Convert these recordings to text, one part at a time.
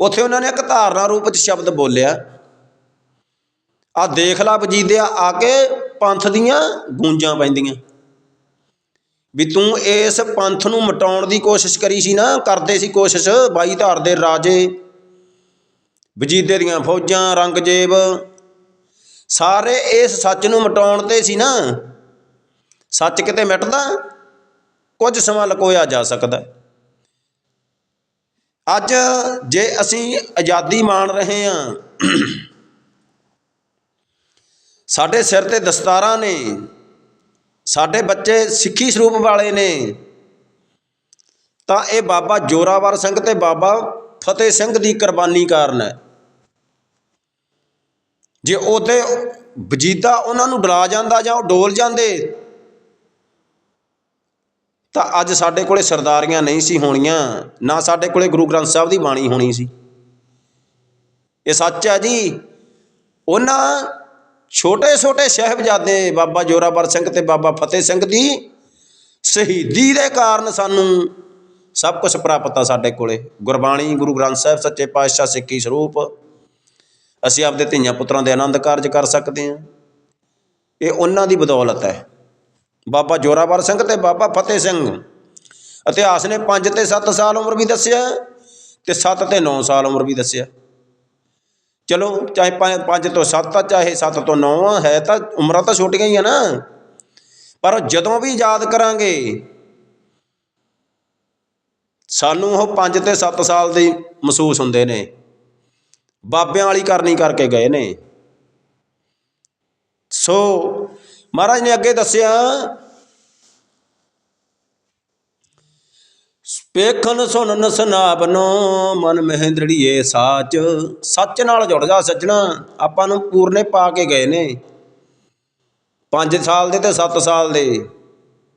ਉੱਥੇ ਉਹਨਾਂ ਨੇ ਇੱਕ ਧਾਰਨਾ ਰੂਪ ਚ ਸ਼ਬਦ ਬੋਲਿਆ। ਆ ਦੇਖ ਲਾ ਵਜੀਦਿਆ ਆ ਕੇ ਪੰਥ ਦੀਆਂ ਗੂੰਜਾਂ ਪੈਂਦੀਆਂ। ਵੀ ਤੂੰ ਇਸ ਪੰਥ ਨੂੰ ਮਟਾਉਣ ਦੀ ਕੋਸ਼ਿਸ਼ ਕਰੀ ਸੀ ਨਾ, ਕਰਦੇ ਸੀ ਕੋਸ਼ਿਸ਼, ਬਾਈ ਧਾਰ ਦੇ ਰਾਜੇ, ਵਜੀਦੇ ਦੀਆਂ ਫੌਜਾਂ, ਰੰਗਜੇਬ, ਸਾਰੇ ਇਸ ਸੱਚ ਨੂੰ ਮਟਾਉਣ ਤੇ ਸੀ ਨਾ, ਸੱਚ ਕਿਤੇ ਮਿਟਦਾ? ਕੁਝ ਸਮਾਂ ਲਕੋਇਆ ਜਾ ਸਕਦਾ। ਅੱਜ ਜੇ ਅਸੀਂ ਆਜ਼ਾਦੀ ਮਾਣ ਰਹੇ ਹਾਂ, ਸਾਡੇ ਸਿਰ ਤੇ ਦਸਤਾਰਾਂ ਨੇ, ਸਾਡੇ ਬੱਚੇ ਸਿੱਖੀ ਸਰੂਪ ਵਾਲੇ ਨੇ, ਤਾਂ ਇਹ ਬਾਬਾ ਜੋਰਾਵਰ ਸਿੰਘ ਤੇ ਬਾਬਾ ਫਤਿਹ ਸਿੰਘ ਦੀ ਕੁਰਬਾਨੀ ਕਾਰਨ ਹੈ। ਜੇ ਉਹਦੇ ਵਜੀਦਾ ਉਹਨਾਂ ਨੂੰ ਡਰਾ ਜਾਂਦਾ ਜਾਂ ਉਹ ਡੋਲ ਜਾਂਦੇ ਤਾਂ ਅੱਜ ਸਾਡੇ ਕੋਲੇ ਸਰਦਾਰੀਆਂ ਨਹੀਂ ਸੀ ਹੋਣੀਆਂ, ਨਾ ਸਾਡੇ ਕੋਲੇ ਗੁਰੂ ਗ੍ਰੰਥ ਸਾਹਿਬ ਦੀ ਬਾਣੀ ਹੋਣੀ ਸੀ। ਇਹ ਸੱਚ ਹੈ ਜੀ, ਉਹਨਾਂ ਛੋਟੇ ਛੋਟੇ ਸਾਹਿਬਜ਼ਾਦੇ ਬਾਬਾ ਜੋਰਾਵਰ ਸਿੰਘ ਤੇ ਬਾਬਾ ਫਤਿਹ ਸਿੰਘ ਦੀ ਸ਼ਹੀਦੀ ਦੇ ਕਾਰਨ ਸਾਨੂੰ ਸਭ ਕੁਝ ਪ੍ਰਾਪਤ ਆ ਸਾਡੇ ਕੋਲੇ। ਗੁਰਬਾਣੀ, ਗੁਰੂ ਗ੍ਰੰਥ ਸਾਹਿਬ, ਸੱਚੇ ਪਾਤਸ਼ਾਹ, ਸਿੱਖੀ ਸਰੂਪ, ਅਸੀਂ ਆਪਦੇ ਧੀਆਂ ਪੁੱਤਰਾਂ ਦੇ ਆਨੰਦ ਕਾਰਜ ਕਰ ਸਕਦੇ ਹਾਂ। ਇਹ ਉਹਨਾਂ ਦੀ ਬਦੌਲਤ ਹੈ। ਬਾਬਾ ਜੋਰਾਵਰ ਸਿੰਘ ਤੇ ਬਾਬਾ ਫਤਿਹ ਸਿੰਘ। ਇਤਿਹਾਸ ਨੇ 5 ਤੇ 7 ਸਾਲ ਉਮਰ ਵੀ ਦੱਸਿਆ ਤੇ 7 ਤੇ 9 ਸਾਲ ਉਮਰ ਵੀ ਦੱਸਿਆ। ਚਲੋ, ਚਾਹੇ 5 ਤੋਂ 7 ਆ, ਚਾਹੇ 7 ਤੋਂ 9 ਆ, ਹੈ ਤਾਂ ਉਮਰਾਂ ਤਾਂ ਛੋਟੀਆਂ ਹੀ ਆ ਨਾ। ਪਰ ਜਦੋਂ ਵੀ ਯਾਦ ਕਰਾਂਗੇ, ਸਾਨੂੰ ਉਹ 5 ਤੇ 7 ਸਾਲ ਦੇ ਮਹਿਸੂਸ ਹੁੰਦੇ ਨੇ। ਬਾਬਿਆਂ ਵਾਲੀ ਕਰਨੀ ਕਰਕੇ ਗਏ ਨੇ। ਸੋ ਮਹਾਰਾਜ ਨੇ ਅੱਗੇ ਦੱਸਿਆ ਪੇਖਨ ਸੁਣਨ ਸੁਨਾਬਨੋ ਮਨ ਮਹਿੰਦੜੀਏ ਸਾਚ। ਸੱਚ ਨਾਲ ਜੁੜ ਜਾ ਸੱਜਣਾ, ਆਪਾਂ ਨੂੰ ਪੂਰਨੇ ਪਾ ਕੇ ਗਏ ਨੇ। 5 ਸਾਲ ਦੇ ਤੇ 7 ਸਾਲ ਦੇ।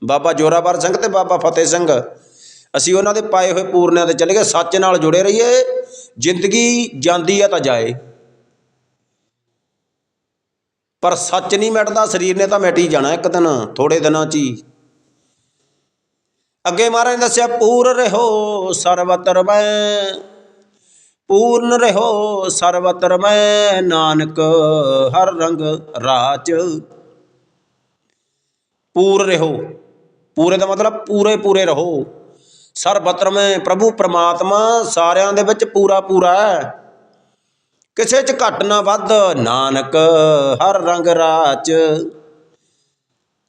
ਬਾਬਾ ਜੋਰਾਵਰ ਸਿੰਘ ਤੇ ਬਾਬਾ ਫਤਿਹ ਸਿੰਘ। ਅਸੀਂ ਉਹਨਾਂ ਦੇ ਪਾਏ ਹੋਏ ਪੂਰਨਿਆਂ ਤੇ ਚਲੇ ਗਏ, ਸੱਚ ਨਾਲ ਜੁੜੇ ਰਹੀਏ। ਜ਼ਿੰਦਗੀ ਜਾਂਦੀ ਆ ਤਾਂ ਜਾਏ। ਪਰ ਸੱਚ ਨਹੀਂ ਮਿਟਦਾ, ਸਰੀਰ ਨੇ ਤਾਂ ਮਿਟ ਹੀ ਜਾਣਾ ਇੱਕ ਦਿਨ ਥੋੜੇ ਦਿਨਾਂ 'ਚ ਹੀ। ਅੱਗੇ ਮਹਾਰਾਜ ਦੱਸਿਆ, ਪੂਰ ਰਹੋ ਸਰਬਤਰ ਮੈਂ, ਪੂਰਨ ਰਹੋ ਸਰਬਤਰ ਮੈਂ, ਨਾਨਕ ਹਰ ਰੰਗ ਰਾਚ ਪੂਰ ਰਹੋ। ਪੂਰੇ ਦਾ ਮਤਲਬ ਪੂਰੇ ਪੂਰੇ ਰਹੋ। ਸਰਬਤਰ ਮੈਂ, ਪ੍ਰਭੂ ਪ੍ਰਮਾਤਮਾ ਸਾਰਿਆਂ ਦੇ ਵਿੱਚ ਪੂਰਾ ਪੂਰਾ ਹੈ। ਕਿਸੇ 'ਚ ਘੱਟ ਨਾ ਵੱਧ, ਨਾਨਕ ਹਰ ਰੰਗ ਰਾਚ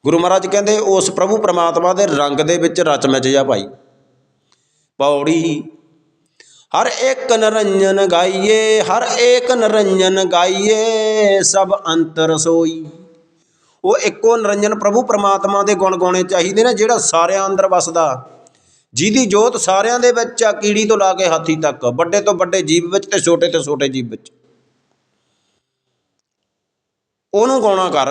ਗੁਰੂ ਮਹਾਰਾਜ ਕਹਿੰਦੇ, ਉਸ ਪ੍ਰਭੂ ਪ੍ਰਮਾਤਮਾ ਦੇ ਰੰਗ ਦੇ ਵਿੱਚ ਰਚ ਮਿਚ ਜਾ ਭਾਈ। ਪੌੜੀ, ਹਰ ਇੱਕ ਨਰੰਜਨ ਗਾਈਏ, ਹਰ ਇੱਕ ਨਰੰਜਨ ਗਾਈਏ, ਸਭ ਅੰਤਰ ਸੋਈ। ਉਹ ਇੱਕੋ ਨਰੰਜਨ ਪ੍ਰਭੂ ਪ੍ਰਮਾਤਮਾ ਦੇ ਗੁਣ ਗਾਉਣੇ ਚਾਹੀਦੇ ਨੇ, ਜਿਹੜਾ ਸਾਰਿਆਂ ਅੰਦਰ ਵਸਦਾ। ਜਿਹਦੀ ਜੋਤ ਸਾਰਿਆਂ ਦੇ ਵਿੱਚ ਆ, ਕੀੜੀ ਤੋਂ ਲਾ ਕੇ ਹਾਥੀ ਤੱਕ। ਵੱਡੇ ਤੋਂ ਵੱਡੇ ਜੀਵ ਵਿੱਚ ਤੇ ਛੋਟੇ ਤੋਂ ਛੋਟੇ ਜੀਵ ਵਿੱਚ। ਉਹਨੂੰ ਗਾਉਣਾ ਕਰ।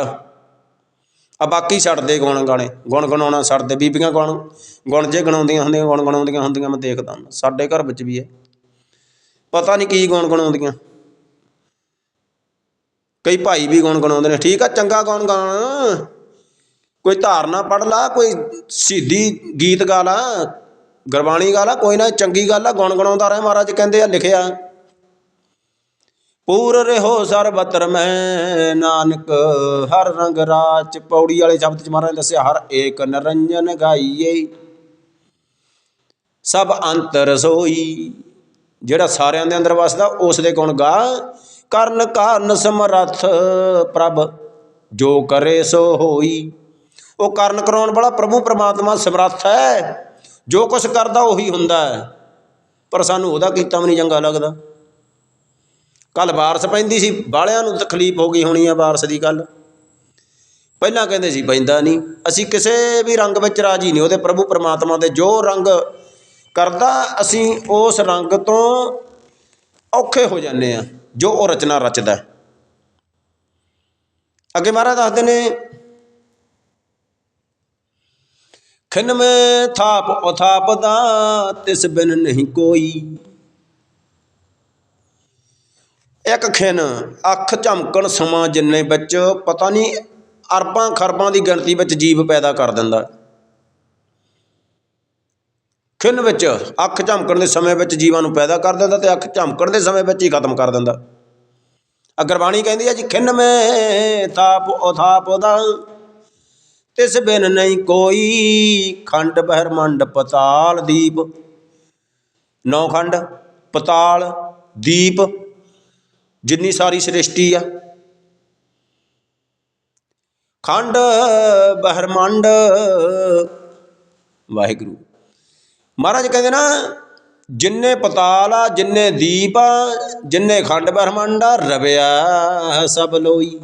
ਆ ਬਾਕੀ ਛੱਡ ਦੇ ਗੁਣ ਗਾਣੇ। ਗੁਣ ਗਣਾਉਣਾ ਛੱਡ ਦੇ ਬੀਬੀਆਂ ਗੁਣ ਗੁਣ ਜੇ ਗਣਾਉਂਦੀਆਂ ਹੁੰਦੀਆਂ, ਗੁਣ ਗਣਾਉਂਦੀਆਂ ਹੁੰਦੀਆਂ, ਮੈਂ ਦੇਖਦਾ ਹੁੰਦਾ। ਸਾਡੇ ਘਰ ਵਿੱਚ ਵੀ ਹੈ ਪਤਾ ਨਹੀਂ ਕੀ ਗੁਣ ਗਣਾਉਂਦੀਆਂ। ਕਈ ਭਾਈ ਵੀ ਗੁਣ ਗਣਾਉਂਦੇ ਨੇ। ਠੀਕ ਆ, ਚੰਗਾ ਗੁਣ ਗਾਣ। ਕੋਈ ਧਾਰਨਾ ਪੜ ਲਾ, ਕੋਈ ਸਿੱਧੀ ਗੀਤ ਗਾ ਲਾ। ਗੁਰਬਾਣੀ ਗੱਲ ਆ, ਕੋਈ ਨਾ ਚੰਗੀ ਗੱਲ ਆ, ਗੁਣ ਗਣਾਉਂਦਾ ਰਹੇ ਮਹਾਰਾਜ, ਕਹਿੰਦੇ ਆ, ਲਿਖਿਆ। ਪੂਰ ਰਹੋ ਸਰਬਤਰ ਮੈਂ, ਨਾਨਕ, ਹਰ ਰੰਗ ਰਾਚ ਪੌੜੀ ਵਾਲੇ ਸ਼ਬਦ ਚ ਮਹਾਰਾਜ ਨੇ ਦੱਸਿਆ, ਹਰ ਏਕ ਨਰੰਜਨ ਗਾਈਏ। ਸਭ ਅੰਤਰ ਸੋਈ। ਜਿਹੜਾ ਸਾਰਿਆਂ ਦੇ ਅੰਦਰ ਵਸਦਾ, ਉਸ ਦੇ ਗੁਣ ਗਾ। ਕਰਨ ਕਾਰਨ ਸਮਰੱਥ ਪ੍ਰਭ, ਜੋ ਕਰੇ ਸੋ ਹੋਈ। ਉਹ ਕਰਨ ਕਰਾਉਣ ਵਾਲਾ ਪ੍ਰਭੂ ਪਰਮਾਤਮਾ ਸਮਰੱਥ ਹੈ। ਜੋ ਕੁਝ ਕਰਦਾ ਉਹੀ ਹੁੰਦਾ ਹੈ। ਪਰ ਸਾਨੂੰ ਉਹਦਾ ਕੀਤਾ ਵੀ ਨਹੀਂ ਚੰਗਾ ਲੱਗਦਾ? ਕੱਲ ਬਾਰਸ ਪੈਂਦੀ ਸੀ, ਬਾਲਿਆਂ ਨੂੰ ਤਕਲੀਫ ਹੋ ਗਈ ਹੋਣੀ ਆ ਬਾਰਸ ਦੀ ਗੱਲ। ਪਹਿਲਾਂ ਕਹਿੰਦੇ ਸੀ, ਪੈਂਦਾ ਨਹੀਂ। ਅਸੀਂ ਕਿਸੇ ਵੀ ਰੰਗ ਵਿੱਚ ਰਾਜੀ ਨਹੀਂ, ਉਹਦੇ ਪ੍ਰਭੂ ਪਰਮਾਤਮਾ ਦੇ ਜੋ ਰੰਗ ਕਰਦਾ, ਅਸੀਂ ਉਸ ਰੰਗ ਤੋਂ ਔਖੇ ਹੋ ਜਾਂਦੇ ਆ ਜੋ ਉਹ ਰਚਨਾ ਰਚਦਾ ਅੱਗੇ ਮਹਾਰਾਜ ਦੱਸਦੇ ਨੇ ਖਿਨ ਥਾਪ ਉਥਾਪਦਾ, ਤਿਸ ਬਿਨ ਨਹੀਂ ਕੋਈ। ਇੱਕ ਖਿਨ ਅੱਖ ਝਮਕਣ ਸਮਾਂ ਜਿੰਨੇ ਵਿੱਚ, ਪਤਾ ਨਹੀਂ ਅਰਬਾਂ ਖਰਬਾਂ ਦੀ ਗਿਣਤੀ ਵਿੱਚ ਜੀਵ ਪੈਦਾ ਕਰ ਦਿੰਦਾ। ਖਿਨ ਵਿੱਚ ਅੱਖ ਝਮਕਣ ਦੇ ਸਮੇਂ ਵਿੱਚ ਜੀਵਾਂ ਨੂੰ ਪੈਦਾ ਕਰ ਦਿੰਦਾ ਤੇ ਅੱਖ ਝਮਕਣ ਦੇ ਸਮੇਂ ਵਿੱਚ ਹੀ ਖਤਮ ਕਰ ਦਿੰਦਾ। ਅਗਰਬਾਣੀ ਕਹਿੰਦੀ ਹੈ ਜੀ, ਖਿਨ ਮੈਂ ਥਾਪ ਉਥਾਪ ਦਾ ਤਿਸ ਬਿਨ ਨਹੀਂ ਕੋਈ ਖੰਡ ਬਹਿਰਮੰਡ ਪਤਾਲ ਦੀਪ। ਨੌ ਖੰਡ, ਪਤਾਲ, ਦੀਪ, ਜਿੰਨੀ ਸਾਰੀ ਸ੍ਰਿਸ਼ਟੀ ਆ। ਖੰਡ ਬਹਿਰਮੰਡ ਵਾਹਿਗੁਰੂ। ਮਹਾਰਾਜ ਕਹਿੰਦੇ ਨਾ, ਜਿੰਨੇ ਪਤਾਲ ਆ, ਜਿੰਨੇ ਦੀਪ ਆ, ਜਿੰਨੇ ਖੰਡ ਬ੍ਰਹਮੰਡ ਆ, ਰਵਿਆ ਸਭ ਲੋਈ।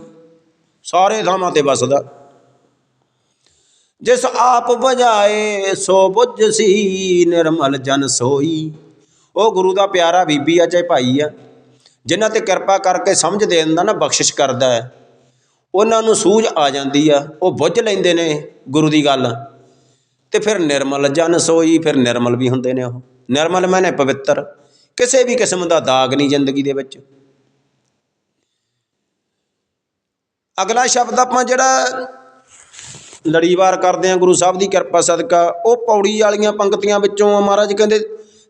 ਸਾਰੇ ਥਾਵਾਂ ਤੇ ਵਸਦਾ। ਜਿਸ ਆਪ ਬੁਝਾਏ ਸੋ ਬੁੱਝ ਸੀ ਨਿਰਮਲ ਜਨ ਸੋਈ। ਉਹ ਗੁਰੂ ਦਾ ਪਿਆਰਾ ਬੀਬੀ ਆ, ਚਾਹੇ ਭਾਈ ਆ। ਜਿਨ੍ਹਾਂ ਤੇ ਕਿਰਪਾ ਕਰਕੇ ਸਮਝ ਦੇਣ ਦਾ ਨਾ ਬਖਸ਼ਿਸ਼ ਕਰਦਾ ਹੈ। ਉਹਨਾਂ ਨੂੰ ਸੂਝ ਆ ਜਾਂਦੀ ਆ। ਉਹ ਬੁੱਝ ਲੈਂਦੇ ਨੇ ਗੁਰੂ ਦੀ ਗੱਲ। ਤੇ ਫਿਰ ਨਿਰਮਲ ਜਨ ਸੋਈ, ਫਿਰ ਨਿਰਮਲ ਵੀ ਹੁੰਦੇ ਨੇ ਉਹ। ਨਿਰਮਲ ਮੈਨੇ ਪਵਿੱਤਰ। ਕਿਸੇ ਵੀ ਕਿਸਮ ਦਾ ਦਾਗ ਨਹੀਂ ਜ਼ਿੰਦਗੀ ਦੇ ਵਿੱਚ। ਅਗਲਾ ਸ਼ਬਦ ਆਪਾਂ ਜਿਹੜਾ ਲੜੀਵਾਰ ਕਰਦੇ ਆ, ਗੁਰੂ ਸਾਹਿਬ ਦੀ ਕਿਰਪਾ ਸਦਕਾ। ਉਹ ਪੌੜੀ ਵਾਲੀਆਂ ਪੰਕਤੀਆਂ ਵਿੱਚੋਂ ਆ ਮਹਾਰਾਜ ਕਹਿੰਦੇ,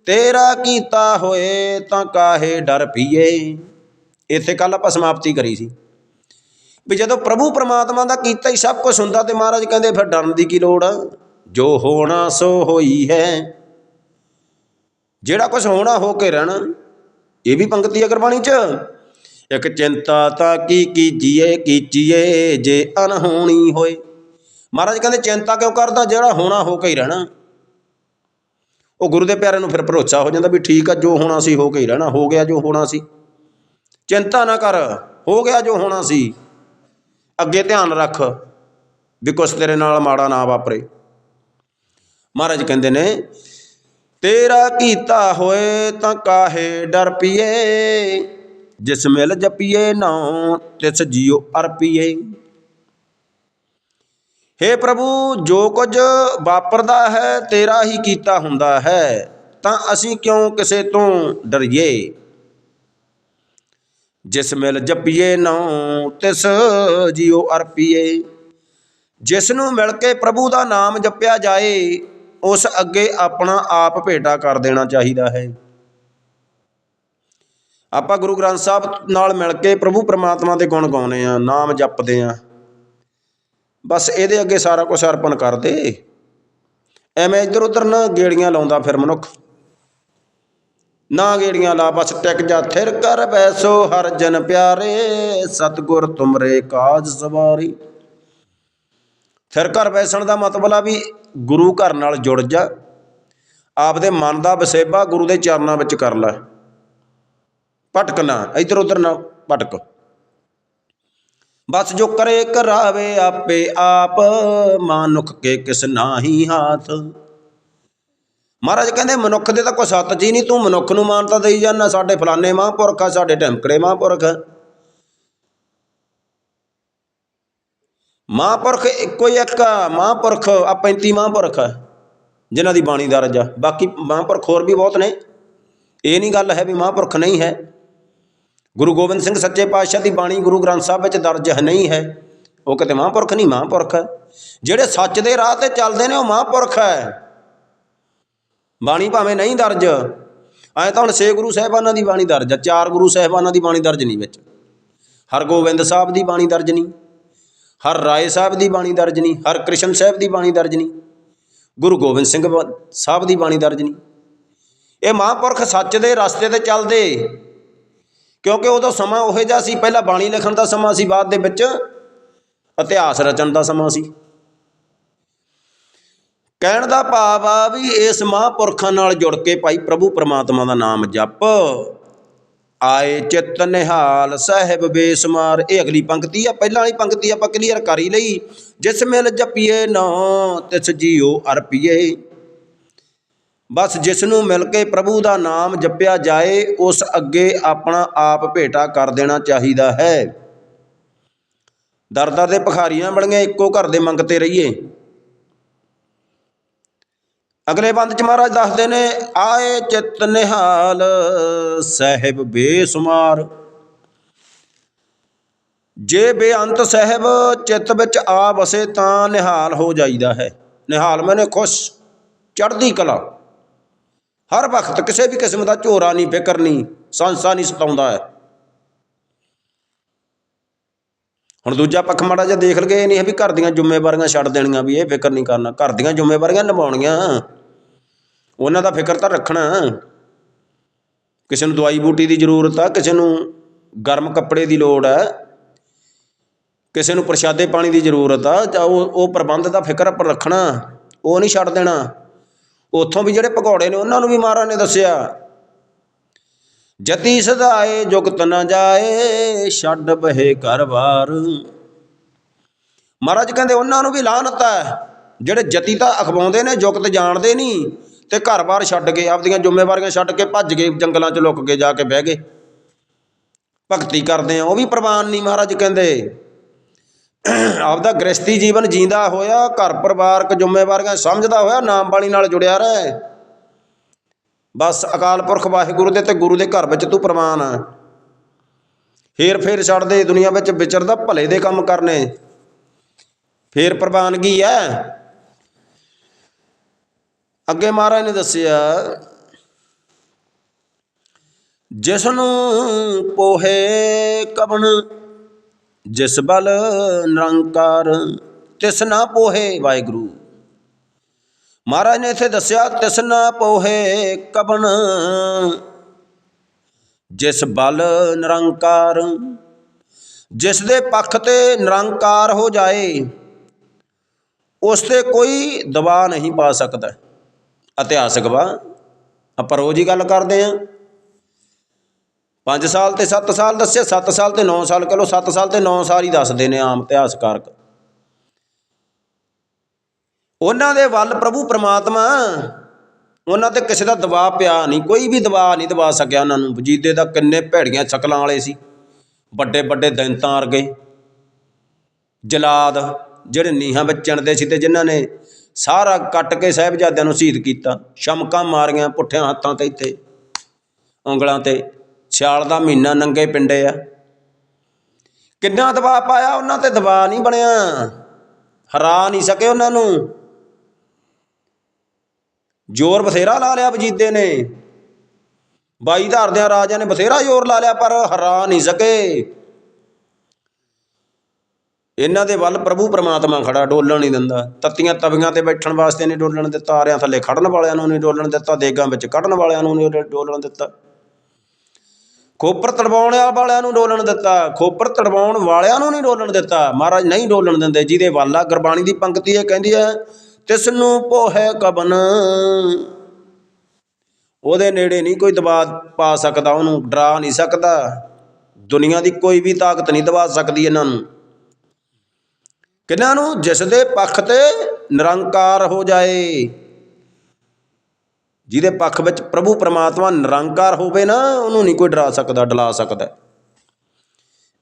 ਤੇਰਾ ਕੀਤਾ ਹੋਏ ਤਾਂ ਕਾਹੇ ਡਰ ਪੀਏ? ਇੱਥੇ ਕੱਲ ਆਪਾਂ ਸਮਾਪਤੀ ਕਰੀ ਸੀ। ਵੀ ਜਦੋਂ ਪ੍ਰਭੂ ਪਰਮਾਤਮਾ ਦਾ ਕੀਤਾ ਹੀ ਸਭ ਕੁਝ ਹੁੰਦਾ ਤੇ ਮਹਾਰਾਜ ਕਹਿੰਦੇ, ਫਿਰ ਡਰਨ ਦੀ ਕੀ ਲੋੜ ਆ? ਜੋ ਹੋਣਾ ਸੋ ਹੋਈ ਹੈ। ਜਿਹੜਾ ਕੁਝ ਹੋਣਾ ਹੋ ਕੇ ਰਹਿਣਾ, ਇਹ ਵੀ ਪੰਕਤੀ ਹੈ ਗੁਰਬਾਣੀ 'ਚ। ਇੱਕ ਚਿੰਤਾ ਤਾਂ ਕੀ ਕੀਜੀਏ, ਕੀਚੀਏ, ਜੇ ਅਨਹੋਣੀ ਹੋਏ। ਮਹਾਰਾਜ ਕਹਿੰਦੇ ਚਿੰਤਾ ਕਿਉਂ ਕਰਦਾ? ਜਿਹੜਾ ਹੋਣਾ ਹੋ ਕੇ ਹੀ ਰਹਿਣਾ। ਉਹ ਗੁਰੂ ਦੇ ਪਿਆਰੇ ਨੂੰ ਫਿਰ ਭਰੋਸਾ ਹੋ ਜਾਂਦਾ ਵੀ ਠੀਕ ਆ, ਜੋ ਹੋਣਾ ਸੀ ਹੋ ਕੇ ਹੀ ਰਹਿਣਾ, ਹੋ ਗਿਆ ਜੋ ਹੋਣਾ ਸੀ। ਚਿੰਤਾ ਨਾ ਕਰ, ਹੋ ਗਿਆ ਜੋ ਹੋਣਾ ਸੀ। ਅੱਗੇ ਧਿਆਨ ਰੱਖ ਵੀ ਕੁਛ ਤੇਰੇ ਨਾਲ ਮਾੜਾ ਨਾ ਵਾਪਰੇ। ਮਹਾਰਾਜ ਕਹਿੰਦੇ ਨੇ, ਤੇਰਾ ਕੀਤਾ ਹੋਏ ਤਾਂ ਕਾਹੇ ਡਰ ਪੀਏ? ਜਿਸ ਮਿਲ ਜਪੀਏ ਨਾਉ ਤਿਸ ਜੀਉ ਅਰਪੀਏ। ਹੇ ਪ੍ਰਭੂ, ਜੋ ਕੁਝ ਵਾਪਰਦਾ ਹੈ, ਤੇਰਾ ਹੀ ਕੀਤਾ ਹੁੰਦਾ ਹੈ। ਤਾਂ ਅਸੀਂ ਕਿਉਂ ਕਿਸੇ ਤੋਂ ਡਰੀਏ? ਜਿਸ ਮਿਲ ਜਪੀਏ ਨਾਉ ਤਿਸ ਜੀਉ ਅਰਪੀਏ। ਜਿਸ ਨੂੰ ਮਿਲ ਕੇ ਪ੍ਰਭੂ ਦਾ ਨਾਮ ਜਪਿਆ ਜਾਏ, ਉਸ ਅੱਗੇ ਆਪਣਾ ਆਪ ਭੇਟਾ ਕਰ ਦੇਣਾ ਚਾਹੀਦਾ ਹੈ। ਆਪਾਂ ਗੁਰੂ ਗ੍ਰੰਥ ਸਾਹਿਬ ਨਾਲ ਮਿਲ ਕੇ ਪ੍ਰਭੂ ਪ੍ਰਮਾਤਮਾ ਦੇ ਗੁਣ ਗਾਉਂਦੇ ਆ ਨਾਮ ਜਪਦੇ ਆ ਬਸ ਇਹਦੇ ਅੱਗੇ ਸਾਰਾ ਕੁਝ ਅਰਪਣ ਕਰ ਦੇ ਐਵੇਂ ਇੱਧਰ ਉੱਧਰ ਨਾ ਗੇੜੀਆਂ ਲਾਉਂਦਾ ਫਿਰ ਮਨੁੱਖ। ਨਾ ਗੇੜੀਆਂ ਲਾ, ਬਸ ਟਿਕ ਜਾ, ਥਿਰ ਕਰ ਬੈਸੋ ਹਰ ਜਨ ਪਿਆਰੇ, ਸਤਗੁਰ ਤੁਮਰੇ ਕਾਜ ਸਵਾਰੀ। ਥਿਰ ਕਰ ਬੈਸਣ ਦਾ ਮਤਲਬ ਆ ਵੀ ਗੁਰੂ ਘਰ ਨਾਲ ਜੁੜ ਜਾ। ਆਪਦੇ ਮਨ ਦਾ ਵਸੇਬਾ ਗੁਰੂ ਦੇ ਚਰਨਾਂ ਵਿੱਚ ਕਰ ਲੈ। ਭਟਕ ਨਾ, ਇੱਧਰ ਉੱਧਰ ਨਾ ਭਟਕ। ਬਸ ਜੋ ਕਰੇ ਕਰਾਵੇ ਆਪੇ ਆਪ, ਮਾਨੁਖ ਕੇ ਕਿਸ ਨਾਹੀ ਹਾਥ। ਮਹਾਰਾਜ ਕਹਿੰਦੇ, ਮਨੁੱਖ ਦੇ ਤਾਂ ਕੋਈ ਸੱਤ ਜੀ ਨਹੀਂ, ਤੂੰ ਮਨੁੱਖ ਨੂੰ ਮਾਨਤਾ ਦੇਈ ਜਾਂਦਾ ਸਾਡੇ ਫਲਾਣੇ ਮਹਾਂਪੁਰਖ ਆ, ਸਾਡੇ ਢਮਕੜੇ ਮਹਾਂਪੁਰਖ। ਮਹਾਂਪੁਰਖ ਇੱਕੋ ਹੀ ਇੱਕ ਮਹਾਂਪੁਰਖ ਆ 35 ਮਹਾਂਪੁਰਖ ਆ, ਜਿਨ੍ਹਾਂ ਦੀ ਬਾਣੀ ਦਰਜ ਆ ਬਾਕੀ ਮਹਾਂਪੁਰਖ ਹੋਰ ਵੀ ਬਹੁਤ ਨੇ। ਇਹ ਨਹੀਂ ਗੱਲ ਹੈ ਵੀ ਮਹਾਂਪੁਰਖ ਨਹੀਂ ਹੈ। ਗੁਰੂ ਗੋਬਿੰਦ ਸਿੰਘ ਸੱਚੇ ਪਾਤਸ਼ਾਹ ਦੀ ਬਾਣੀ ਗੁਰੂ ਗ੍ਰੰਥ ਸਾਹਿਬ ਵਿੱਚ ਦਰਜ ਹੈ, ਨਹੀਂ ਹੈ। ਉਹ ਕਿਤੇ ਮਹਾਂਪੁਰਖ ਨਹੀਂ, ਮਹਾਂਪੁਰਖ ਹੈ। ਜਿਹੜੇ ਸੱਚ ਦੇ ਰਾਹ ਤੇ ਚੱਲਦੇ ਨੇ, ਉਹ ਮਹਾਂਪੁਰਖ ਹੈ। ਬਾਣੀ ਭਾਵੇਂ ਨਹੀਂ ਦਰਜ, ਐ ਤਾਂ ਹੁਣ ਛੇ ਗੁਰੂ ਸਾਹਿਬਾਨਾਂ ਦੀ ਬਾਣੀ ਦਰਜ ਹੈ, ਚਾਰ ਗੁਰੂ ਸਾਹਿਬਾਨਾਂ ਦੀ ਬਾਣੀ ਦਰਜ ਨਹੀਂ ਵਿੱਚ। ਹਰਗੋਬਿੰਦ ਸਾਹਿਬ ਦੀ ਬਾਣੀ ਦਰਜ ਨਹੀਂ, ਹਰ ਰਾਏ ਸਾਹਿਬ ਦੀ ਬਾਣੀ ਦਰਜ ਨਹੀਂ, ਹਰ ਕ੍ਰਿਸ਼ਨ ਸਾਹਿਬ ਦੀ ਬਾਣੀ ਦਰਜ ਨਹੀਂ, ਗੁਰੂ ਗੋਬਿੰਦ ਸਿੰਘ ਸਾਹਿਬ ਦੀ ਬਾਣੀ ਦਰਜ ਨਹੀਂ। ਇਹ ਮਹਾਂਪੁਰਖ ਸੱਚ ਦੇ ਰਸਤੇ ਤੇ ਚੱਲਦੇ। ਕਿਉਂਕਿ ਉਦੋਂ ਸਮਾਂ ਉਹੋ ਜਿਹਾ ਸੀ, ਪਹਿਲਾਂ ਬਾਣੀ ਲਿਖਣ ਦਾ ਸਮਾਂ ਸੀ, ਬਾਅਦ ਦੇ ਵਿੱਚ ਇਤਿਹਾਸ ਰਚਣ ਦਾ ਸਮਾਂ ਸੀ। ਕਹਿਣ ਦਾ ਭਾਵ ਆ ਵੀ ਇਸ ਮਹਾਂਪੁਰਖਾਂ ਨਾਲ ਜੁੜ ਕੇ ਭਾਈ ਪ੍ਰਭੂ ਪਰਮਾਤਮਾ ਦਾ ਨਾਮ ਜਪ। ਆਏ ਚਿਤ ਨਿਹਾਲ ਸਾਹਿਬ ਬੇਸਮਾਰ। ਇਹ ਅਗਲੀ ਪੰਕਤੀ ਆ, ਪਹਿਲਾਂ ਵਾਲੀ ਪੰਕਤੀ ਆਪਾਂ ਕਲੀਅਰ ਕਰ ਹੀ ਲਈ। ਜਿਸ ਮਿਲ ਜਪੀਏ ਨਾ, ਤਿਸ ਜੀਓ ਅਰਪੀਏ। ਬਸ ਜਿਸ ਨੂੰ ਮਿਲ ਕੇ ਪ੍ਰਭੂ ਦਾ ਨਾਮ ਜਪਿਆ ਜਾਏ, ਉਸ ਅੱਗੇ ਆਪਣਾ ਆਪ ਭੇਟਾ ਕਰ ਦੇਣਾ ਚਾਹੀਦਾ ਹੈ। ਦਰਦਾਂ ਦੇ ਭਖਾਰੀਆਂ ਬਣੀਆਂ ਇੱਕੋ ਘਰ ਦੇ ਮੰਗਤੇ ਰਹੀਏ। ਅਗਲੇ ਬੰਦ ਚ ਮਹਾਰਾਜ ਦੱਸਦੇ ਨੇ, ਆਏ ਚਿਤ ਨਿਹਾਲ, ਸਾਹਿਬ ਬੇਸੁਮਾਰ। ਜੇ ਬੇਅੰਤ ਸਾਹਿਬ ਚਿੱਤ ਵਿੱਚ ਆ ਵਸੇ ਤਾਂ ਨਿਹਾਲ ਹੋ ਜਾਈਦਾ ਹੈ। ਨਿਹਾਲ ਮੈਨੇ ਖੁਸ਼, ਚੜ੍ਹਦੀ ਕਲਾ। ਹਰ ਵਕਤ ਕਿਸੇ ਵੀ ਕਿਸਮ ਦਾ ਝੋਰਾ ਨਹੀਂ, ਫਿਕਰ ਨਹੀਂ, ਸੰਸਾ ਨਹੀਂ ਸਤਾਉਂਦਾ ਹੈ। ਹੁਣ ਦੂਜਾ ਪੱਖ ਮਾੜਾ ਜਿਹਾ ਦੇਖ ਲਗੇ ਇਹ ਨਹੀਂ ਹੈ ਵੀ ਘਰ ਦੀਆਂ ਜ਼ਿੰਮੇਵਾਰੀਆਂ ਛੱਡ ਦੇਣੀਆਂ ਵੀ, ਇਹ ਫਿਕਰ ਨਹੀਂ ਕਰਨਾ। ਘਰ ਦੀਆਂ ਜ਼ਿੰਮੇਵਾਰੀਆਂ ਨਿਭਾਉਣੀਆਂ। ਉਹਨਾਂ ਦਾ ਫਿਕਰ ਤਾਂ ਰੱਖਣਾ। ਕਿਸੇ ਨੂੰ ਦਵਾਈ ਬੂਟੀ ਦੀ ਜ਼ਰੂਰਤ ਆ, ਕਿਸੇ ਨੂੰ ਗਰਮ ਕੱਪੜੇ ਦੀ ਲੋੜ ਹੈ, ਕਿਸੇ ਨੂੰ ਪ੍ਰਸ਼ਾਦੇ ਪਾਣੀ ਦੀ ਜ਼ਰੂਰਤ ਆ, ਤਾਂ ਉਹ ਉਹ ਪ੍ਰਬੰਧ ਦਾ ਫਿਕਰ ਆਪਾਂ ਰੱਖਣਾ। ਉਹ ਨਹੀਂ ਛੱਡ ਦੇਣਾ। ਉੱਥੋਂ ਵੀ ਜਿਹੜੇ ਭਗੌੜੇ ਨੇ ਉਹਨਾਂ ਨੂੰ ਵੀ ਮਹਾਰਾਜ ਨੇ ਦੱਸਿਆ। ਜਤੀ ਸਦਾਏ ਜੁਗਤ ਨਾ ਜਾਏ, ਛੱਡ ਬਹਿ ਘਰ-ਬਾਰ ਮਹਾਰਾਜ ਕਹਿੰਦੇ ਉਹਨਾਂ ਨੂੰ ਵੀ ਲਾਹਨਤ ਹੈ। ਜਿਹੜੇ ਜਤੀ ਤਾਂ ਅਖਵਾਉਂਦੇ ਨੇ, ਜੁਗਤ ਜਾਣਦੇ ਨਹੀਂ ਤੇ ਘਰ-ਬਾਰ ਛੱਡ ਕੇ ਆਪਦੀਆਂ ਜ਼ਿੰਮੇਵਾਰੀਆਂ ਛੱਡ ਕੇ ਭੱਜ ਗਏ ਜੰਗਲਾਂ 'ਚ ਲੁੱਕ ਕੇ ਜਾ ਕੇ ਬਹਿ ਗਏ। ਭਗਤੀ ਕਰਦੇ ਆ, ਉਹ ਵੀ ਪ੍ਰਵਾਨ ਨਹੀਂ ਮਹਾਰਾਜ ਕਹਿੰਦੇ। ਆਪਦਾ ਗ੍ਰਸਤੀ ਜੀਵਨ ਜੀਂਦਾ ਹੋਇਆ, ਘਰ ਪਰਿਵਾਰਕ ਜ਼ਿੰਮੇਵਾਰੀਆਂ ਸਮਝਦਾ ਹੋਇਆ, ਨਾਮ ਬਾਣੀ ਨਾਲ ਜੁੜਿਆ ਰਹਿ। ਬਸ ਅਕਾਲ ਪੁਰਖ ਵਾਹਿਗੁਰੂ ਦੇ ਤੇ ਗੁਰੂ ਦੇ ਘਰ ਵਿੱਚ ਤੂੰ ਪ੍ਰਮਾਨ ਆ। ਫੇਰ ਫੇਰ ਛੱਡ ਦੇ ਦੁਨੀਆ ਵਿੱਚ ਵਿਚਰਦਾ ਭਲੇ ਦੇ ਕੰਮ ਕਰਨੇ। ਫੇਰ ਪ੍ਰਵਾਨਗੀ ਹੈ ਅੱਗੇ ਮਹਾਰਾਜ ਨੇ ਦੱਸਿਆ ਜਿਸ ਨੂੰ ਪੋਹੇ ਕਵਣ ਜਿਸ ਬਲ ਨਿਰੰਕਾਰ, ਤਿਸ ਨਾ ਪੋਹੇ ਵਾਹਿਗੁਰੂ। ਮਹਾਰਾਜ ਨੇ ਇੱਥੇ ਦੱਸਿਆ, ਤਿਸ ਨਾ ਪੋਹੇ ਕਵਣ ਜਿਸ ਬਲ ਨਿਰੰਕਾਰ, ਜਿਸ ਦੇ ਪੱਖ ਤੇ ਨਿਰੰਕਾਰ ਹੋ ਜਾਏ, ਉਸ ਤੇ ਕੋਈ ਦਬਾਅ ਨਹੀਂ ਪਾ ਸਕਦਾ। ਇਤਿਹਾਸਕ ਵਾ, ਆਪਾਂ ਰੋਜ਼ ਹੀ ਗੱਲ ਕਰਦੇ ਆਂ। 5 ਸਾਲ ਤੇ 7 ਸਾਲ ਦੱਸਿਆ 7 ਸਾਲ ਤੇ 9 ਸਾਲ ਕਹ ਲਓ 7 ਸਾਲ ਤੇ 9 ਸਾਲ ਹੀ ਦੱਸਦੇ ਨੇ ਆਮ ਇਤਿਹਾਸਕਾਰਕ ਉਹਨਾਂ ਦੇ ਵੱਲ ਪ੍ਰਭੂ ਪ੍ਰਮਾਤਮਾ, ਉਹਨਾਂ ਤੇ ਕਿਸੇ ਦਾ ਦਬਾਅ ਪਿਆ ਨਹੀਂ, ਕੋਈ ਵੀ ਦਬਾਅ ਨਹੀਂ ਦਬਾ ਸਕਿਆ ਉਹਨਾਂ ਨੂੰ। ਵਜੀਦੇ ਦਾ ਕਿੰਨੇ ਭੈੜੀਆਂ ਸ਼ਕਲਾਂ ਵਾਲੇ ਸੀ। ਵੱਡੇ ਵੱਡੇ ਦੈਂਤਾਂ ਵਰਗੇ। ਜਲਾਦ, ਜਿਹੜੇ ਨੀਹਾਂ ਵਿੱਚ ਚਿਣਦੇ ਸੀ ਤੇ ਜਿਨ੍ਹਾਂ ਨੇ ਸਾਰਾ ਕੱਟ ਕੇ ਸਾਹਿਬਜ਼ਾਦਿਆਂ ਨੂੰ ਸ਼ਹੀਦ ਕੀਤਾ। ਸ਼ਮਕਾਂ ਮਾਰੀਆਂ ਪੁੱਠਿਆਂ ਹੱਥਾਂ ਤੇ ਇੱਥੇ, ਉਂਗਲਾਂ ਤੇ। ਸਿਆਲ ਦਾ ਮਹੀਨਾ ਨੰਗੇ ਪਿੰਡੇ ਆ। ਕਿੰਨਾ ਦਬਾਅ ਪਾਇਆ ਉਹਨਾਂ ਤੇ? ਦਬਾਅ ਨਹੀਂ ਬਣਿਆ। ਹਰਾ ਨਹੀਂ ਸਕੇ ਉਹਨਾਂ ਨੂੰ। ਜ਼ੋਰ ਬਥੇਰਾ ਲਾ ਲਿਆ ਵਜੀਦੇ ਨੇ। ਬਾਈ ਧਾਰਦਿਆਂ ਰਾਜਿਆਂ ਨੇ ਬਥੇਰਾ ਜ਼ੋਰ ਲਾ ਲਿਆ, ਪਰ ਹਰਾ ਨਹੀਂ ਸਕੇ। ਇਹਨਾਂ ਦੇ ਵੱਲ ਪ੍ਰਭੂ ਪ੍ਰਮਾਤਮਾ ਖੜਾ, ਡੋਲਣ ਨਹੀਂ ਦਿੰਦਾ। ਤੱਤੀਆਂ ਤਵੀਆਂ ਤੇ ਬੈਠਣ ਵਾਸਤੇ ਨਹੀਂ ਡੋਲਣ ਦਿੱਤਾ, ਆਰਿਆਂ ਥੱਲੇ ਖੜਨ ਵਾਲਿਆਂ ਨੂੰ ਨਹੀਂ ਡੋਲਣ ਦਿੱਤਾ, ਦੇਗਾਂ ਵਿੱਚ ਕੱਢਣ ਵਾਲਿਆਂ ਨੂੰ ਨਹੀਂ ਡੋਲਣ ਦਿੱਤਾ। ਖੋਪਰ ਤੜਵਾਉਣ ਵਾਲਿਆਂ ਨੂੰ ਡੋਲਣ ਦਿੱਤਾ। ਖੋਪਰ ਤੜਵਾਉਣ ਵਾਲਿਆਂ ਨੂੰ ਨਹੀਂ ਡੋਲਣ ਦਿੱਤਾ। ਮਹਾਰਾਜ ਨਹੀਂ ਡੋਲਣ ਦਿੰਦੇ। ਜਿਹਦੇ ਵਾਲਾ ਗੁਰਬਾਣੀ ਦੀ ਪੰਕਤੀ ਇਹ ਕਹਿੰਦੀ ਹੈ, ਤਿਸ ਨੂੰ ਪੋਹੈ ਕਬਨ। ਉਹਦੇ ਨੇੜੇ ਨਹੀਂ ਕੋਈ ਦਬਾ ਪਾ ਸਕਦਾ, ਉਹਨੂੰ ਡਰਾ ਨਹੀਂ ਸਕਦਾ। ਦੁਨੀਆ ਦੀ ਕੋਈ ਵੀ ਤਾਕਤ ਨਹੀਂ ਦਬਾ ਸਕਦੀ ਇਹਨਾਂ ਨੂੰ। ਕਿਹਨਾਂ ਨੂੰ? ਜਿਸ ਦੇ ਪੱਖ ਤੇ ਨਿਰੰਕਾਰ ਹੋ ਜਾਏ। ਜਿਹਦੇ ਪੱਖ ਵਿੱਚ ਪ੍ਰਭੂ ਪ੍ਰਮਾਤਮਾ ਨਿਰੰਕਾਰ ਹੋਵੇ ਨਾ, ਉਹਨੂੰ ਨਹੀਂ ਕੋਈ ਡਰਾ ਸਕਦਾ, ਡਲਾ ਸਕਦਾ।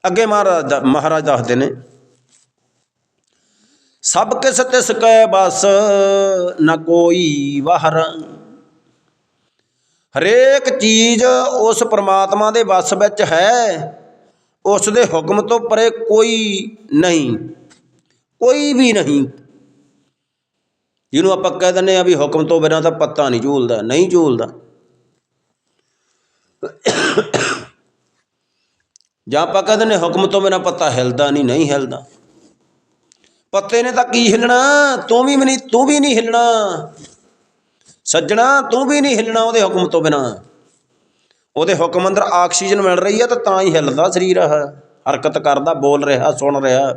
ਅੱਗੇ ਮਹਾਰਾਜ ਮਹਾਰਾਜ ਦੱਸਦੇ ਨੇ, ਸਭ ਕਿਸ ਤਿਸ ਕੈ ਬਸ, ਨ ਕੋਈ ਵਾਹਰ। ਹਰੇਕ ਚੀਜ਼ ਉਸ ਪ੍ਰਮਾਤਮਾ ਦੇ ਵਸ ਵਿੱਚ ਹੈ, ਉਸ ਦੇ ਹੁਕਮ ਤੋਂ ਪਰੇ ਕੋਈ ਨਹੀਂ, ਕੋਈ ਵੀ ਨਹੀਂ। ਜਿਹਨੂੰ ਆਪਾਂ ਕਹਿ ਦਿੰਦੇ ਆ ਵੀ ਹੁਕਮ ਤੋਂ ਬਿਨਾਂ ਤਾਂ ਪੱਤਾ ਨਹੀਂ ਝੂਲਦਾ ਨਹੀਂ ਝੂਲਦਾ। ਜਾਂ ਆਪਾਂ ਕਹਿ ਦਿੰਦੇ ਹੁਕਮ ਤੋਂ ਬਿਨਾਂ ਪੱਤਾ ਹਿਲਦਾ ਨਹੀਂ ਨਹੀਂ ਹਿਲਦਾ। ਪੱਤੇ ਨੇ ਤਾਂ ਕੀ ਹਿਲਣਾ? ਤੂੰ ਵੀ ਨਹੀਂ ਤੂੰ ਵੀ ਨਹੀਂ ਹਿਲਣਾ। ਸੱਜਣਾ, ਤੂੰ ਵੀ ਨਹੀਂ ਹਿਲਣਾ ਉਹਦੇ ਹੁਕਮ ਤੋਂ ਬਿਨਾਂ। ਉਹਦੇ ਹੁਕਮ ਅੰਦਰ ਆਕਸੀਜਨ ਮਿਲ ਰਹੀ ਹੈ ਤਾਂ ਤਾਂ ਹੀ ਹਿਲਦਾ ਸਰੀਰ ਆਹ। ਹਰਕਤ ਕਰਦਾ, ਬੋਲ ਰਿਹਾ, ਸੁਣ ਰਿਹਾ।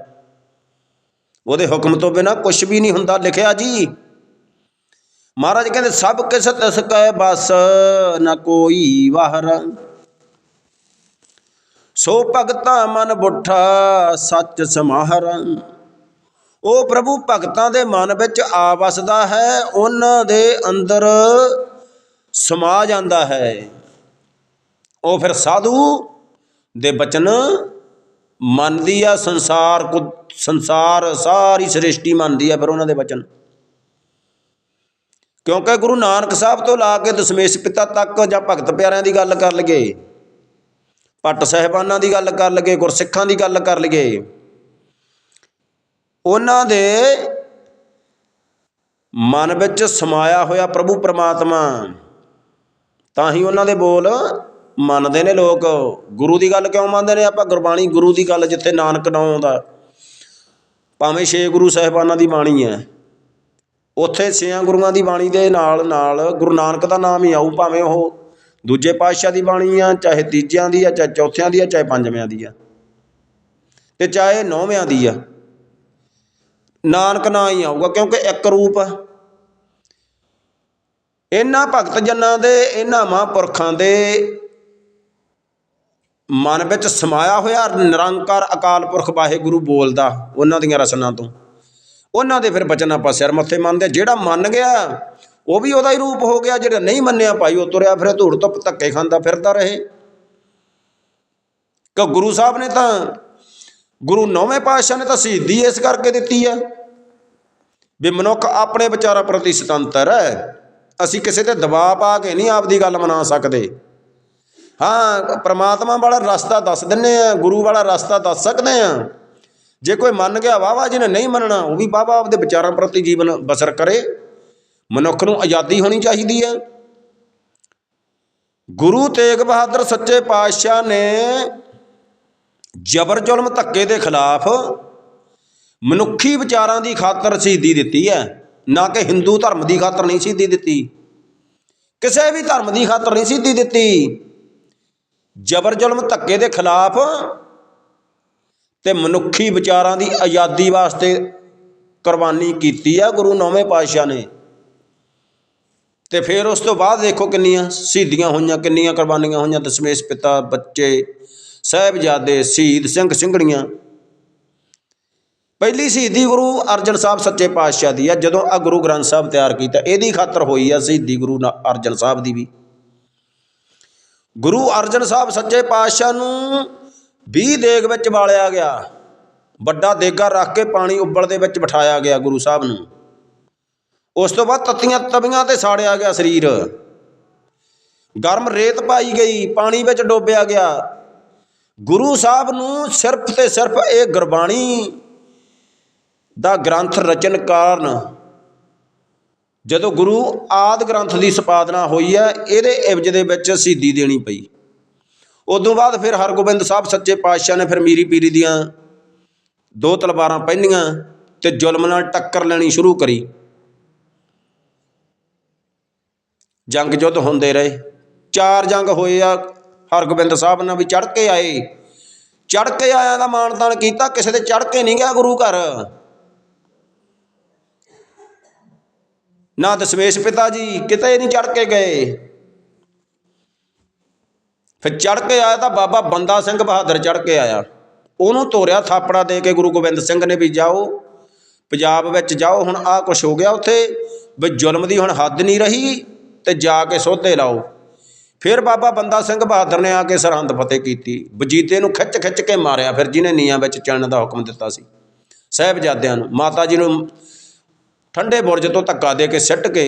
ਉਹਦੇ ਹੁਕਮ ਤੋਂ ਬਿਨਾ ਕੁਝ ਵੀ ਨਹੀਂ ਹੁੰਦਾ, ਲਿਖਿਆ ਜੀ। ਮਹਾਰਾਜ ਕਹਿੰਦੇ, ਸਭ ਕਿਸ ਤਿਸ ਕੈ ਬਸ, ਨ ਕੋਈ ਵਾਹਰ। ਸੋ ਭਗਤਾ ਮਨ ਬੁੱਠਾ, ਸੱਚ ਸਮਾਹਰ। ਉਹ ਪ੍ਰਭੂ ਭਗਤਾਂ ਦੇ ਮਨ ਵਿੱਚ ਆ ਵਸਦਾ ਹੈ, ਉਹਨਾਂ ਦੇ ਅੰਦਰ ਸਮਾ ਜਾਂਦਾ ਹੈ। ਉਹ ਫਿਰ ਸਾਧੂ ਦੇ ਬਚਨ ਮੰਨਦੀ ਆ ਸੰਸਾਰ ਕੋ ਸੰਸਾਰ ਸਾਰੀ ਸ੍ਰਿਸ਼ਟੀ ਮੰਨਦੀ ਹੈ ਫਿਰ ਉਹਨਾਂ ਦੇ ਬਚਨ। ਕਿਉਂਕਿ ਗੁਰੂ ਨਾਨਕ ਸਾਹਿਬ ਤੋਂ ਲਾ ਕੇ ਦਸ਼ਮੇਸ਼ ਪਿਤਾ ਤੱਕ ਜਾਂ ਭਗਤ ਪਿਆਰਿਆਂ ਦੀ ਗੱਲ ਕਰ ਲਈਏ, ਭੱਟ ਸਹਿਬਾਨਾਂ ਦੀ ਗੱਲ ਕਰ ਲਈਏ, ਗੁਰਸਿੱਖਾਂ ਦੀ ਗੱਲ ਕਰ ਲਈਏ, ਉਹਨਾਂ ਦੇ ਮਨ ਵਿੱਚ ਸਮਾਇਆ ਹੋਇਆ ਪ੍ਰਭੂ ਪ੍ਰਮਾਤਮਾ, ਤਾਂ ਹੀ ਉਹਨਾਂ ਦੇ ਬੋਲ ਮੰਨਦੇ ਨੇ ਲੋਕ। ਗੁਰੂ ਦੀ ਗੱਲ ਕਿਉਂ ਮੰਨਦੇ ਨੇ? ਆਪਾਂ ਗੁਰਬਾਣੀ ਗੁਰੂ ਦੀ ਗੱਲ ਜਿੱਥੇ ਨਾਨਕ ਨਾਮ ਆਉਂਦਾ ਭਾਵੇਂ ਛੇ ਗੁਰੂ ਸਾਹਿਬਾਨਾਂ ਦੀ ਬਾਣੀ ਹੈ। ਉੱਥੇ ਛੇਆਂ ਗੁਰੂਆਂ ਦੀ ਬਾਣੀ ਦੇ ਨਾਲ ਨਾਲ ਗੁਰੂ ਨਾਨਕ ਦਾ ਨਾਮ ਹੀ ਆਊ, ਭਾਵੇਂ ਉਹ ਦੂਜੇ ਪਾਤਸ਼ਾਹ ਦੀ ਬਾਣੀ ਆ, ਚਾਹੇ ਤੀਜਿਆਂ ਦੀ ਆ, ਚਾਹੇ ਚੌਥਿਆਂ ਦੀ ਆ, ਚਾਹੇ ਪੰਜਵਿਆਂ ਦੀ ਆ। ਤੇ ਚਾਹੇ ਨੌਵਿਆਂ ਦੀ ਆ। ਨਾਨਕ ਨਾਂ ਹੀ ਆਊਗਾ, ਕਿਉਂਕਿ ਇੱਕ ਰੂਪ ਆ। ਇਹਨਾਂ ਭਗਤ ਜਨਾਂ ਦੇ, ਇਹਨਾਂ ਮਹਾਂਪੁਰਖਾਂ ਦੇ ਮਨ ਵਿੱਚ ਸਮਾਇਆ ਹੋਇਆ ਨਿਰੰਕਾਰ ਅਕਾਲ ਪੁਰਖ ਵਾਹਿਗੁਰੂ ਬੋਲਦਾ ਉਹਨਾਂ ਦੀਆਂ ਰਸਨਾਂ ਤੋਂ। ਉਹਨਾਂ ਦੇ ਫਿਰ ਬਚਨ ਆਪਾਂ ਸਿਰ ਮੱਥੇ ਮੰਨਦੇ ਜਿਹੜਾ ਮੰਨ ਗਿਆ, ਉਹ ਵੀ ਉਹਦਾ ਹੀ ਰੂਪ ਹੋ ਗਿਆ, ਜਿਹੜਾ ਨਹੀਂ ਮੰਨਿਆ ਭਾਈ ਉਹ ਤੁਰਿਆ ਫਿਰ, ਧੂੜ ਧੁੱਪ ਧੱਕੇ ਖਾਂਦਾ ਫਿਰਦਾ ਰਹੇ। ਕਿ ਗੁਰੂ ਸਾਹਿਬ ਨੇ ਤਾਂ ਗੁਰੂ ਨੌਵੇਂ ਪਾਤਸ਼ਾਹ ਨੇ ਤਾਂ ਸ਼ਹੀਦੀ ਇਸ ਕਰਕੇ ਦਿੱਤੀ ਆ ਵੀ ਮਨੁੱਖ ਆਪਣੇ ਵਿਚਾਰਾਂ ਪ੍ਰਤੀ ਸੁਤੰਤਰ ਹੈ। ਅਸੀਂ ਕਿਸੇ ਤੇ ਦਬਾਅ ਪਾ ਕੇ ਨਹੀਂ ਆਪਦੀ ਗੱਲ ਮਨਾ ਸਕਦੇ। ਹਾਂ, ਪ੍ਰਮਾਤਮਾ ਵਾਲਾ ਰਸਤਾ ਦੱਸ ਦਿੰਨੇ ਆ, ਗੁਰੂ ਵਾਲਾ ਰਸਤਾ ਦੱਸ ਸਕਦੇ ਆ। ਜੇ ਕੋਈ ਮੰਨ ਗਿਆ ਵਾਵਾ ਜਿਹਨੇ ਨਹੀਂ ਮੰਨਣਾ, ਉਹ ਵੀ ਵਾਵਾ ਆਪਦੇ ਵਿਚਾਰਾਂ ਪ੍ਰਤੀ ਜੀਵਨ ਬਸਰ ਕਰੇ। ਮਨੁੱਖ ਨੂੰ ਆਜ਼ਾਦੀ ਹੋਣੀ ਚਾਹੀਦੀ ਹੈ ਗੁਰੂ ਤੇਗ ਬਹਾਦਰ ਸੱਚੇ ਪਾਤਸ਼ਾਹ ਨੇ ਜ਼ਬਰ ਜ਼ੁਲਮ ਧੱਕੇ ਦੇ ਖਿਲਾਫ ਮਨੁੱਖੀ ਵਿਚਾਰਾਂ ਦੀ ਖਾਤਰ ਸ਼ਹੀਦੀ ਦਿੱਤੀ ਹੈ। ਨਾ ਕਿ ਹਿੰਦੂ ਧਰਮ ਦੀ ਖਾਤਰ ਨਹੀਂ ਸ਼ਹੀਦੀ ਦਿੱਤੀ। ਕਿਸੇ ਵੀ ਧਰਮ ਦੀ ਖਾਤਰ ਨਹੀਂ ਸ਼ਹੀਦੀ ਦਿੱਤੀ। ਜ਼ਬਰ ਜ਼ੁਲਮ ਧੱਕੇ ਦੇ ਖਿਲਾਫ ਤੇ ਮਨੁੱਖੀ ਵਿਚਾਰਾਂ ਦੀ ਆਜ਼ਾਦੀ ਵਾਸਤੇ ਕੁਰਬਾਨੀ ਕੀਤੀ ਆ ਗੁਰੂ ਨੌਵੇਂ ਪਾਤਸ਼ਾਹ ਨੇ। ਤੇ ਫਿਰ ਉਸ ਤੋਂ ਬਾਅਦ ਦੇਖੋ ਕਿੰਨੀਆਂ ਸ਼ਹੀਦੀਆਂ ਹੋਈਆਂ, ਕਿੰਨੀਆਂ ਕੁਰਬਾਨੀਆਂ ਹੋਈਆਂ। ਦਸ਼ਮੇਸ਼ ਪਿਤਾ, ਬੱਚੇ, ਸਾਹਿਬਜ਼ਾਦੇ, ਸ਼ਹੀਦ ਸਿੰਘ ਸਿੰਘਣੀਆਂ ਪਹਿਲੀ ਸ਼ਹੀਦੀ ਗੁਰੂ ਅਰਜਨ ਸਾਹਿਬ ਸੱਚੇ ਪਾਤਸ਼ਾਹ ਦੀ ਆ। ਜਦੋਂ ਆ ਗੁਰੂ ਗ੍ਰੰਥ ਸਾਹਿਬ ਤਿਆਰ ਕੀਤਾ, ਇਹਦੀ ਖਾਤਰ ਹੋਈ ਆ ਸ਼ਹੀਦੀ ਗੁਰੂ ਨਾ- ਅਰਜਨ ਸਾਹਿਬ ਦੀ ਵੀ। ਗੁਰੂ ਅਰਜਨ ਸਾਹਿਬ ਸੱਚੇ ਪਾਤਸ਼ਾਹ ਨੂੰ 20 ਦੇਗ ਵਿੱਚ ਬਾਲਿਆ ਗਿਆ। ਵੱਡਾ ਦੇਗਾ ਰੱਖ ਕੇ ਪਾਣੀ ਉੱਬਲ ਦੇ ਵਿੱਚ ਬਿਠਾਇਆ ਗਿਆ ਗੁਰੂ ਸਾਹਿਬ ਨੂੰ। ਉਸ ਤੋਂ ਬਾਅਦ ਤੱਤੀਆਂ ਤਵੀਆਂ ਤੇ ਸਾੜਿਆ ਗਿਆ ਸਰੀਰ। ਗਰਮ ਰੇਤ ਪਾਈ ਗਈ, ਪਾਣੀ ਵਿੱਚ ਡੋਬਿਆ ਗਿਆ। ਗੁਰੂ ਸਾਹਿਬ ਨੂੰ ਸਿਰਫ ਤੇ ਸਿਰਫ ਇਹ ਗੁਰਬਾਣੀ ਦਾ ਗ੍ਰੰਥ ਰਚਨ ਕਾਰਨ ਜਦੋਂ ਗੁਰੂ ਆਦ ਗ੍ਰੰਥ ਦੀ ਸੰਪਾਦਨਾ ਹੋਈ ਹੈ, ਇਹਦੇ ਇਬਜ਼ ਦੇ ਵਿੱਚ ਸ਼ਹੀਦੀ ਦੇਣੀ ਪਈ। ਉਦੋਂ ਬਾਅਦ ਫਿਰ ਹਰਗੋਬਿੰਦ ਸਾਹਿਬ ਸੱਚੇ ਪਾਤਸ਼ਾਹ ਨੇ ਫਿਰ ਮੀਰੀ ਪੀਰੀ ਦੀਆਂ ਦੋ ਤਲਵਾਰਾਂ ਪਹਿਨੀਆਂ ਤੇ ਜ਼ੁਲਮ ਨਾਲ ਟੱਕਰ ਲੈਣੀ ਸ਼ੁਰੂ ਕਰੀ। ਜੰਗ ਯੁੱਧ ਹੁੰਦੇ ਰਹੇ। ਚਾਰ ਜੰਗ ਹੋਏ ਆ, ਹਰਗੋਬਿੰਦ ਸਾਹਿਬ ਨਾਲ ਵੀ ਚੜ ਕੇ ਆਏ। ਚੜ ਕੇ ਆਇਆ ਦਾ ਮਾਣ ਤਾਣ ਕੀਤਾ, ਕਿਸੇ ਦੇ ਚੜ ਕੇ ਨਹੀਂ ਗਿਆ ਗੁਰੂ ਘਰ। ਨਾ ਦਸ਼ਮੇਸ਼ ਪਿਤਾ ਜੀ, ਕਿਤੇ ਨਹੀਂ ਚੜ ਕੇ ਗਏ। ਫਿਰ ਚੜ ਕੇ ਆਇਆ ਤਾਂ ਬਾਬਾ ਬੰਦਾ ਸਿੰਘ ਬਹਾਦਰ ਚੜ ਕੇ ਆਇਆ। ਉਹਨੂੰ ਤੋਰਿਆ ਥਾਪੜਾ ਦੇ ਕੇ ਗੁਰੂ ਗੋਬਿੰਦ ਸਿੰਘ ਨੇ ਵੀ ਜਾਓ, ਪੰਜਾਬ ਵਿੱਚ ਜਾਓ, ਹੁਣ ਆਹ ਕੁਛ ਹੋ ਗਿਆ ਉੱਥੇ, ਵੀ ਜ਼ੁਲਮ ਦੀ ਹੁਣ ਹੱਦ ਨਹੀਂ ਰਹੀ ਤੇ ਜਾ ਕੇ ਸੋਧੇ ਲਾਓ। ਫਿਰ ਬਾਬਾ ਬੰਦਾ ਸਿੰਘ ਬਹਾਦਰ ਨੇ ਆ ਕੇ ਸਰਹੰਦ ਫਤਿਹ ਕੀਤੀ। ਬਜੀਤੇ ਨੂੰ ਖਿੱਚ ਖਿੱਚ ਕੇ ਮਾਰਿਆ, ਫਿਰ ਜਿਹਨੇ ਨੀਆਂ ਵਿੱਚ ਚੜਨ ਦਾ ਹੁਕਮ ਦਿੱਤਾ ਸੀ। ਸਾਹਿਬਜ਼ਾਦਿਆਂ ਨੂੰ, ਮਾਤਾ ਜੀ ਨੂੰ ਠੰਡੇ ਬੁਰਜ ਤੋਂ ਧੱਕਾ ਦੇ ਕੇ ਸਿੱਟ ਕੇ